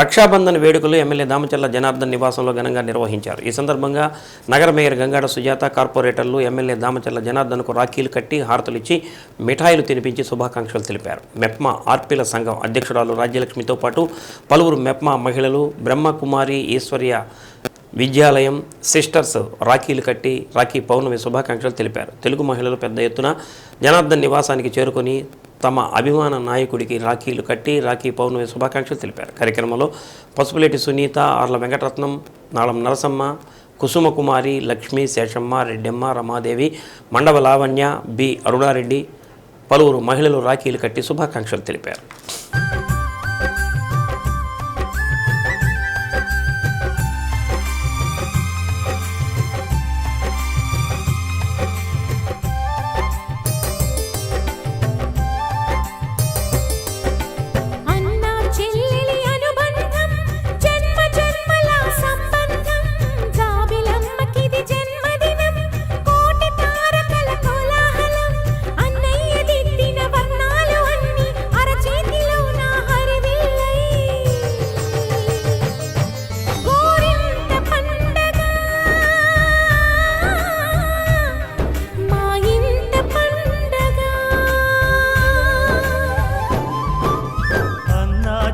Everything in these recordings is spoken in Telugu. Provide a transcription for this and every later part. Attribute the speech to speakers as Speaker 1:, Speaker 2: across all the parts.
Speaker 1: రక్షాబంధన్ వేడుకలు ఎమ్మెల్యే దామచల్ల జనార్దన్ నివాసంలో ఘనంగా నిర్వహించారు. ఈ సందర్భంగా నగర మేయర్ గంగాడ సుజాత కార్పొరేటర్లు ఎమ్మెల్యే దామచల్ల జనార్దన్కు రాఖీలు కట్టి హారతులు ఇచ్చి మిఠాయిలు తినిపించి శుభాకాంక్షలు తెలిపారు. మెప్మా ఆర్పీల సంఘం అధ్యక్షురాలు రాజ్యలక్ష్మితో పాటు పలువురు మెప్మా మహిళలు బ్రహ్మకుమారి ఈశ్వర్య విద్యాలయం సిస్టర్స్ రాఖీలు కట్టి రాఖీ పౌర్ణమి శుభాకాంక్షలు తెలిపారు. తెలుగు మహిళలు పెద్ద ఎత్తున జనార్దన్ నివాసానికి చేరుకొని తమ అభిమాన నాయకుడికి రాఖీలు కట్టి రాఖీ పౌర్ణమి శుభాకాంక్షలు తెలిపారు. కార్యక్రమంలో పసుపులేటి సునీత ఆర్ల వెంకటరత్నం నాళం నరసమ్మ కుసుమకుమారి లక్ష్మి శేషమ్మ రెడ్డమ్మ రమాదేవి మండవ లావణ్య బి. అరుణారెడ్డి పలువురు మహిళలు రాఖీలు కట్టి శుభాకాంక్షలు తెలిపారు.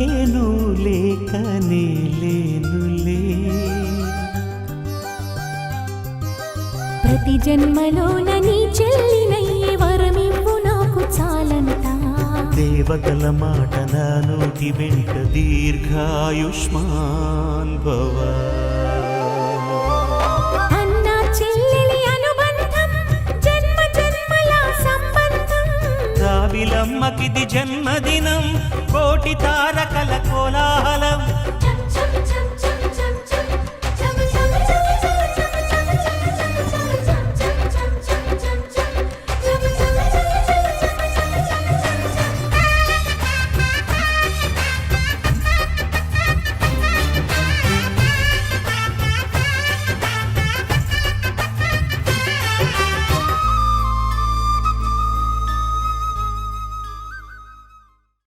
Speaker 2: అందుకే నువ్వు లేక నే లేనులే.
Speaker 3: ప్రతి జన్మలోన నీ చెల్లినయ్యే వరమివ్వు నాకు చాలంతా
Speaker 2: దేవతల మాట నా నోటి వెంట దీర్ఘాయుష్మాన్ భవ. రావిలమ్మకిది జన్మదినం కోటి తారకల కోలాహలం.